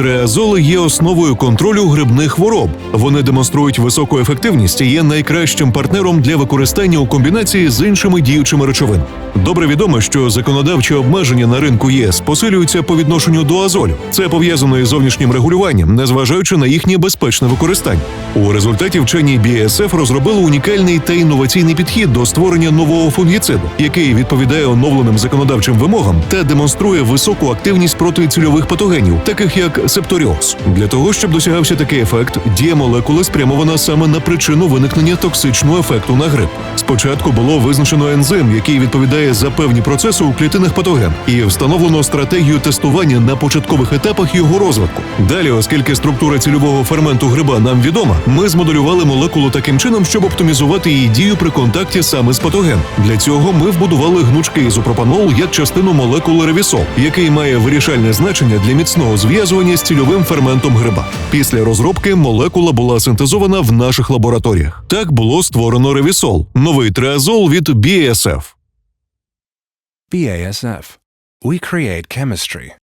Триазоли є основою контролю грибних хвороб. Вони демонструють високу ефективність і є найкращим партнером для використання у комбінації з іншими діючими речовин. Добре відомо, що законодавчі обмеження на ринку ЄС посилюються по відношенню до азолю. Це пов'язано із зовнішнім регулюванням, незважаючи на їхнє безпечне використання. У результаті вчені BASF розробили унікальний та інноваційний підхід до створення нового фунгіциду, який відповідає оновленим законодавчим вимогам та демонструє високу активність проти цільових патогенів, таких як септоріоз. Для того щоб досягався такий ефект, дія молекули спрямована саме на причину виникнення токсичного ефекту на грип. Спочатку було визначено ензим, який відповідає за певні процеси у клітинах патоген, і встановлено стратегію тестування на початкових етапах його розвитку. Далі, оскільки структура цільового ферменту гриба нам відома, ми змоделювали молекулу таким чином, щоб оптимізувати її дію при контакті саме з патоген. Для цього ми вбудували гнучкий ізопропанол як частину молекули ревісол, який має вирішальне значення для міцного зв'язування з цільовим ферментом гриба. Після розробки молекула була синтезована в наших лабораторіях. Так було створено ревісол, новий триазол від BASF. BASF. We create chemistry.